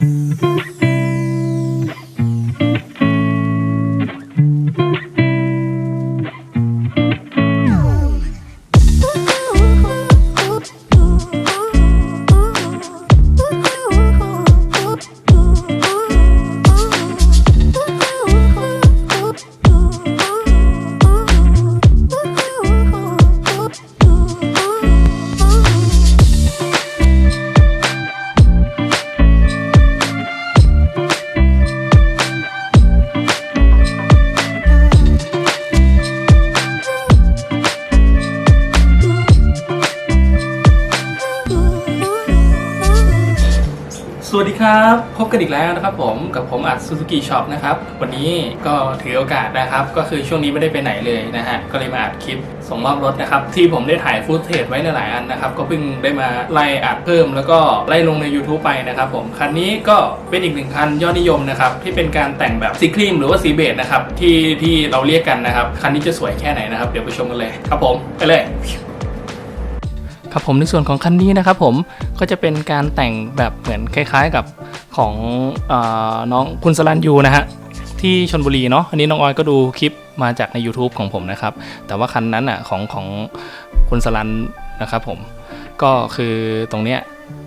ส วัสดีครับ พบกันอีกแล้วนะครับผมกับผมอัด Suzuki Shop นะครับ วันนี้ก็ถือโอกาสนะครับ ก็คือช่วงนี้ไม่ได้ไปไหนเลยนะฮะ ก็เลยมาอัดคลิปส่งมอบรถนะครับ ที่ผมได้ถ่ายฟุตเทจไว้หลายๆอันนะครับ ก็เพิ่งได้มาไล่อัดเพิ่ม แล้วก็ไล่ลงใน YouTube ไปนะครับผมคันนี้ก็เป็นอีกหนึ่งคันยอดนิยมนะครับ ที่เป็นการแต่งแบบสีครีมหรือว่าสีเบจนะครับที่ที่เราเรียกกันนะครับคันนี้จะสวยแค่ไหนนะครับเดี๋ยวไปชมกันเลยครับผมไปเลย ครับผมในส่วนของคันนี้นะครับผมก็จะเป็นการแต่งแบบเหมือนคล้าย ๆกับของออน้องคุณสลันยูนะฮะที่ชนบุรีเนาะอันนี้น้องออยก็ดูคลิปมาจากใน YouTube ของผมนะครับ แต่ว่าคันนั้นอะของของคุณสลันนะครับผมก็คือตรงเนี้ย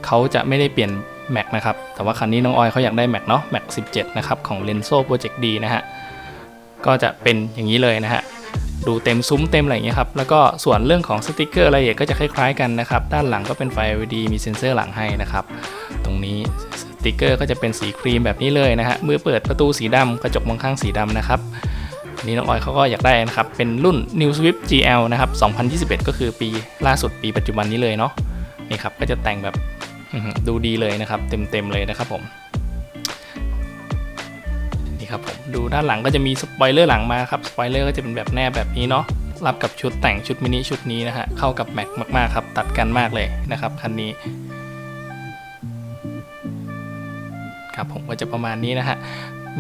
เขาจะไม่ได้เปลี่ยนแม็กนะครับ แต่ว่าคันนี้น้องออยเขาอยากได้แม็กเนาะแม็ก17 นะครับ ของ Lenso Project D นะฮะ ก็จะเป็นอย่างนี้เลยนะฮะ ดูเต็มซุ้มเต็มอะไรอย่างเงี้ยครับ แล้วก็ส่วนเรื่องของสติกเกอร์รายละเอียก็จะคล้ายๆกันนะครับ ด้านหลังก็เป็นไฟ LED มีเซ็นเซอร์หลังให้นะครับ ตรงนี้สติกเกอร์ก็จะเป็นสีครีมแบบนี้เลยนะฮะ มือเปิดประตูสีดำกระจกมองข้างสีดำนะครับนนี้น้องออยเขาก็อยากได้นะครับ เป็นรุ่น New Swift GL นะครับ 2021 ก็คือปีล่าสุดปีปัจจุบันนี้เลยเนาะ นี่ครับ ก็จะแต่งแบบดูดีเลยนะครับ เต็มๆเลยนะครับผม ครับผมดูด้านหลังก็จะมีสปอยเลอร์หลังมาครับสปอยเลอร์ก็จะเป็นแบบแนบแบบนี้เนาะรับกับชุดแต่งชุดมินิชุดนี้นะฮะเข้ากับแม็กมากๆครับตัดกันมากเลยนะครับคันนี้ครับผมก็จะประมาณนี้นะฮะ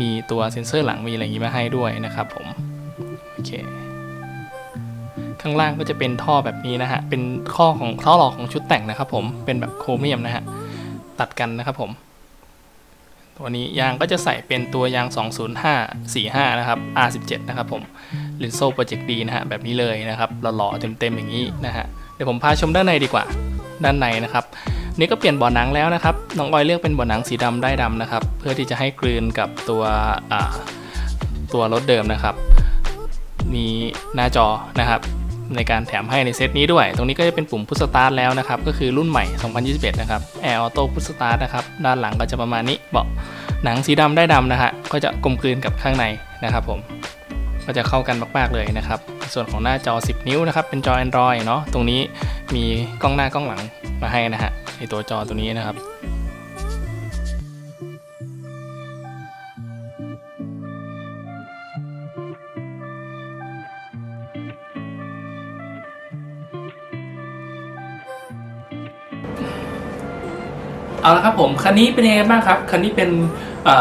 มีตัวเซ็นเซอร์หลังมีอะไรอย่างนี้มาให้ด้วยนะครับผมโอเคข้างล่างก็จะเป็นท่อแบบนี้นะฮะเป็นข้อของท่อหลอกของชุดแต่งนะครับผมเป็นแบบโครเมียมนะฮะตัดกันนะครับผม ตัวนี้ยางก็จะใส่เป็นตัวยาง 20545 นะครับ R17 นะครับผม l i n s o Project D นะฮะแบบนี้เลยนะครับหล่อๆเต็มๆอย่างนี้นะฮะเดี๋ยวผมพาชมด้านในดีกว่าด้านในนะครับนี่ก็เปลี่ยนเบาะหนังแล้วนะครับน้องออยเลือกเป็นเบาะหนังสีดำได้ดำนะครับ เพื่อที่จะให้กลืนกับตัวตัวรถเดิมนะครับ มีหน้าจอนะครับ ในการแถมให้ในเซตนี้ด้วย ตรงนี้ก็จะเป็นปุ่มพุชสตาร์ทแล้วนะครับ ก็คือรุ่นใหม่ 2021 นะครับ Air Auto Push Start นะครับ ด้านหลังก็จะประมาณนี้ เบาะหนังสีดำได้ดำนะฮะ ก็จะกลมกลืนกับข้างในนะครับผม ก็จะเข้ากันมาก ๆ เลยนะครับ ส่วนของหน้าจอ 10 นิ้วนะครับ เป็นจอ Android เนาะ ตรงนี้มีกล้องหน้ากล้องหลังมาให้นะฮะ ในตัวจอตัวนี้นะครับ เอาละครับผมคันนี้เป็นยังไงบ้างครับคันนี้เป็น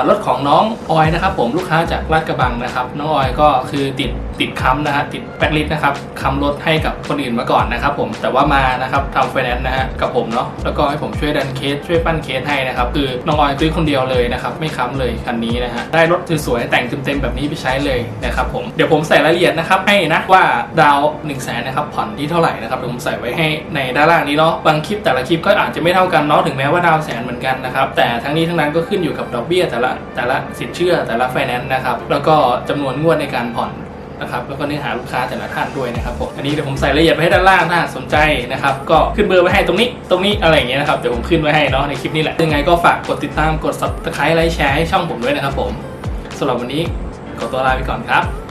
รถของน้องออยนะครับผมลูกค้าจากลาดกระบังนะครับ น้องออยก็คือติดติดค้ำนะฮะติดแบ็คลิสต์นะครับค้ำรถให้กับคนอื่นมาก่อนนะครับผมแต่ว่ามานะครับทำไฟแนนซ์นะฮะกับผมเนาะแล้วก็ให้ผมช่วยดันเคสช่วยปั้นเคสให้นะครับคือน้องออยซื้อคนเดียวเลยนะครับไม่ค้ำเลยคันนี้นะฮะได้รถสวยๆแต่งเต็มๆแบบนี้ไปใช้เลยนะครับผมเดี๋ยวผมใส่รายละเอียดนะครับให้นะว่าดาว1นึ่งแสนนะครับผ่อนที่เท่าไหร่นะครับเดี๋ยวผมใส่ไว้ให้ในด้านล่างนี้เนาะบางคลิปแต่ละคลิปก็อาจจะไม่เท่ากันเนาะถึงแม้ว่าดาวแสนเหมือนกันนะครับแต่ทั้งนี้ทั้งนั้นก็ขึ้นอยู่กับดอกเบี้ยแต่ละแต่ละสินเชื่อแต่ละไฟแนนซ์นะครับ แล้วก็จำนวนงวดในการผ่อนนะครับแล้วก็เนื้อหาลูกค้าแต่ละท่านด้วยนะครับผมอันนี้เดี๋ยวผมใส่รายละเอียดไว้ให้ด้านล่างถ้าสนใจนะครับก็ขึ้นเบอร์ไว้ให้ตรงนี้ตรงนี้อะไรอย่างเงี้ยนะครับเดี๋ยวผมขึ้นไว้ให้เนาะในคลิปนี้แหละยังไงก็ฝากกดติดตามกด subscribe ไลค์แชร์ให้ช่องผมด้วยนะครับผมสำหรับวันนี้ขอตัวลาไปก่อนครับ